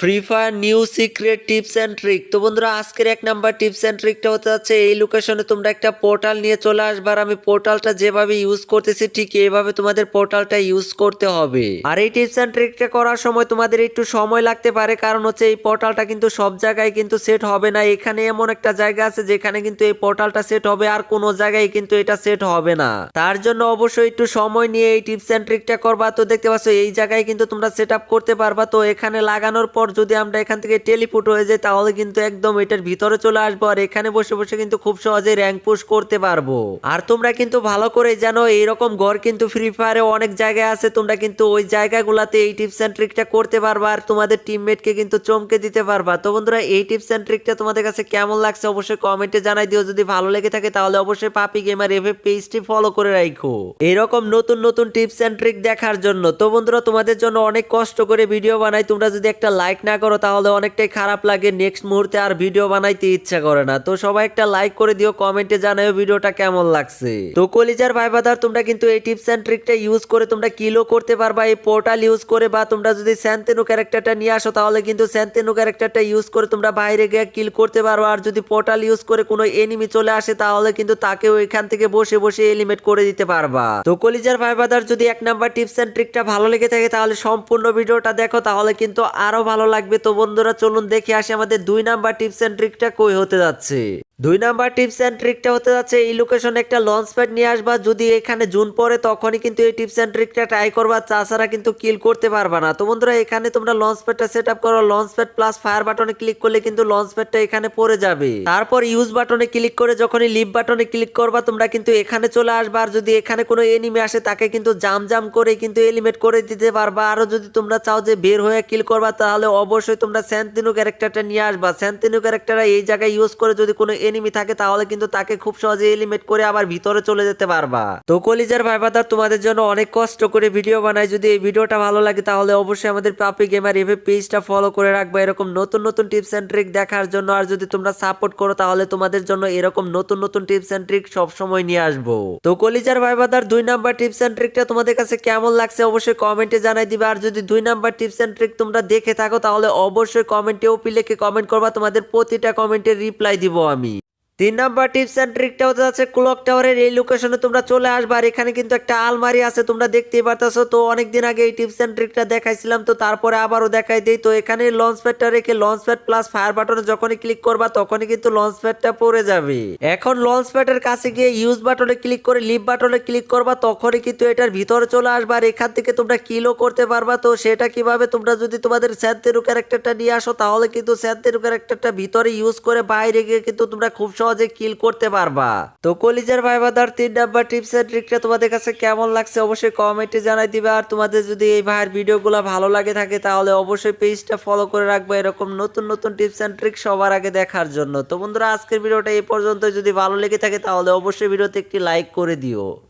Free Fire new secret tips and trick তো বন্ধুরা, আজকের এক নাম্বার টিপস অ্যান্ড ট্রিকটা হতে যাচ্ছে, এই লোকেশনে তোমরা একটা পোর্টাল নিয়ে চলে আসবার আমি পোর্টালটা যেভাবে ইউজ করতেছি, ঠিক এইভাবে তোমাদের পোর্টালটা ইউজ করতে হবে। আর এই টিপস অ্যান্ড ট্রিকটা করার সময় তোমাদের একটু সময় লাগতে পারে, কারণ হচ্ছে এই পোর্টালটা কিন্তু সব জায়গায় কিন্তু সেট হবে না। এখানে এমন একটা জায়গা আছে, যেখানে কিন্তু এই পোর্টালটা সেট হবে আর কোনো জায়গায় কিন্তু এটা সেট হবে না। তার জন্য অবশ্যই একটু সময় নিয়ে এই টিপস অ্যান্ড ট্রিকটা করবা। তো দেখতে পাচ্ছ, এই জায়গায় কিন্তু তোমরা সেট করতে পারবা। তো এখানে লাগানোর পর যদি আমরা এখান থেকে টেলিপুট হয়ে যাই, তাহলে কিন্তু একদম এটার ভিতরে চলে আসব আর এখানে বসে বসে কিন্তু খুব সহজে র্যাঙ্ক পুশ করতে পারব। আর তোমরা কিন্তু ভালো করে জানো, এইরকম ঘর কিন্তু ফ্রি ফায়ারে অনেক জায়গায় আছে, তোমরা কিন্তু ওই জায়গাগুলোতে এই টিপস অ্যান্ড ট্রিকটা করতে পারবা আর তোমাদের টিমমেটকে কিন্তু চমকে দিতে পারবা। তো বন্ধুরা, এই টিপস অ্যান্ড ট্রিকটা তোমাদের কাছে কেমন লাগছে অবশ্যই কমেন্টে জানাই দিও। যদি ভালো লেগে থাকে, তাহলে অবশ্যই পাপি গেমার এফএ পেজটি ফলো করে রাখো এরকম নতুন নতুন টিপস অ্যান্ড ট্রিক দেখার জন্য, তো বন্ধুরা, তোমাদের জন্য অনেক কষ্ট করে ভিডিও বানাই। তোমরা যদি একটা লাইক না করো, তাহলে অনেকটাই খারাপ লাগে। নেক্সট মুহূর্তে আর ভিডিও বানাইতে ইচ্ছা করে না। তো সবাই একটা লাইক করে দিও কমেন্টে জানাও ভিডিওটা কেমন লাগছে। তো কলিজার ভাই বাদার তোমরা কিন্তু এই টিপস অ্যান্ড ট্রিকটা ইউজ করে তোমরা কিলো করতে পারবা, এই পোর্টাল ইউজ করে, বা তোমরা যদি স্যান্তেনু ক্যারেক্টারটা নিয়ে আসো, তাহলে কিন্তু স্যান্তেনু ক্যারেক্টারটা ইউজ করে তোমরা বাইরে গিয়ে কিল করতে পারো। আর যদি পোর্টাল ইউজ করে কোনো এনিমি চলে আসে, তাহলে কিন্তু তাকেও এখান থেকে বসে বসে এলিমেট করে দিতে পারবা। তো কলিজার ভাই বাদার যদি এক নাম্বার টিপস অ্যান্ড ট্রিকটা ভালো লেগে থাকে, তাহলে সম্পূর্ণ ভিডিওটা দেখো, তাহলে কিন্তু আরও ভালো লাগবে তো বন্ধুরা, চলুন দেখে আসি আমাদের দুই নাম্বার টিপস অ্যান্ড ট্রিকটা কই হতে যাচ্ছে। দুই নাম্বার টিপস অ্যান্ড ট্রিকটা হতে যাচ্ছে, এই লোকেশনে একটা লঞ্চ প্যাড নিয়ে আসবা। যদি এখানে জুন পরে তখনই কিন্তু এই টিপস অ্যান্ড ট্রিকটা ট্রাই করবা, তাছাড়া কিন্তু কিল করতে পারবা না। তো বন্ধুরা, এখানে তোমরা লঞ্চ প্যাডটা সেট আপ করো লঞ্চ প্যাড প্লাস ফায়ার বাটনে ক্লিক করলে কিন্তু লঞ্চ প্যাডটা এখানে পড়ে যাবে। তারপর ইউজ বাটনে ক্লিক করে যখনই লিভ বাটনে ক্লিক করবা, তোমরা কিন্তু এখানে চলে আসবা। আর যদি এখানে কোনো এনিমি আসে, তাকে কিন্তু জাম জাম করে কিন্তু এলিমেট করে দিতে পারবা। আরও যদি তোমরা চাও যে বের হয়ে কিল করবা, তাহলে অবশ্যই তোমরা স্যান্তিনু ক্যারেক্টারটা নিয়ে আসবা। স্যান্তিনু ক্যারেক্টারটা এই জায়গায় ইউজ করে যদি কোনো এনিমি থাকে, তাহলে কিন্তু তাকে খুব সহজে এলিমেট করে আবার ভিতরে চলে যেতে পারবা। তো কলিজার ভাই বাদার তোমাদের জন্য অনেক কষ্ট করে ভিডিও বানাই। যদি এই ভিডিওটা ভালো লাগে, তাহলে অবশ্যই আমাদের পাপি গেমার এভে পেজটা ফলো করে রাখবা। এরকম নতুন নতুন টিপস এন্ড ট্রিক দেখার জন্য। আর যদি তোমরা সাপোর্ট করো, তাহলে তোমাদের জন্য এরকম নতুন নতুন টিপস এন্ড ট্রিক সব সময় নিয়ে আসব। তো কলিজার ভাই বাদার দুই নাম্বার টিপস এন্ড ট্রিকটা তোমাদের কাছে কেমন লাগছে অবশ্যই কমেন্টে জানাই দিবে। আর যদি দুই নাম্বার টিপস এন্ড ট্রিক তোমরা দেখে থাকো, তাহলে অবশ্যই কমেন্টে ওপি লিখে কমেন্ট করবা। তোমাদের প্রতিটা কমেন্টে রিপ্লাই দিব আমি। তিন নাম্বার টিপস অ্যান্ড ট্রিকটা হতে যাচ্ছে ক্লক টাওয়ারের এই লোকেশনে তোমরা চলে আসবে। আর এখানে কিন্তু একটা আলমারি আছে, তোমরা দেখতেই পারতেছো। তো অনেকদিন আগে এই টিপস অ্যান্ড ট্রিকটা দেখাইছিলাম, তো তারপরে আবারও দেখাই দিই। তো এখানে লঞ্চ প্যাডটা রেখে লঞ্চ প্যাড প্লাস ফায়ার বাটনে যখনই ক্লিক করবা, তখনই কিন্তু লঞ্চ প্যাডটা পড়ে যাবে। এখন লঞ্চ প্যাডের কাছে গিয়ে ইউজ বাটনে ক্লিক করে লিভ বাটনে ক্লিক করবা, তখনই কিন্তু এটার ভিতরে চলে আসবে। আর এখান থেকে তোমরা কিলও করতে পারবা। তো সেটা কীভাবে তোমরা যদি তোমাদের স্যান্তেরু ক্যারেক্টারটা নিয়ে আসো, তাহলে কিন্তু স্যান্তেরু ক্যারেক্টারটা ভিতরে ইউজ করে বাইরে গিয়ে কিন্তু তোমরা খুব সহজে কিল করতে পারবা। তো কলিজার ভাই বাদার তিন নাম্বার টিপস এন্ড ট্রিকটা তোমাদের কাছে কেমন লাগছে অবশ্যই কমেন্টে জানাই দিবে। আর তোমাদের যদি এই ভাইয়ের ভিডিওগুলো ভালো লাগে থাকে, তাহলে অবশ্যই পেজটা ফলো করে রাখবে এরকম নতুন নতুন টিপস এন্ড ট্রিক সবার আগে দেখার জন্য। তো বন্ধুরা, আজকের ভিডিওটা এই পর্যন্ত যদি ভালো লেগে থাকে, তাহলে অবশ্যই ভিডিওতে একটি লাইক করে দিও।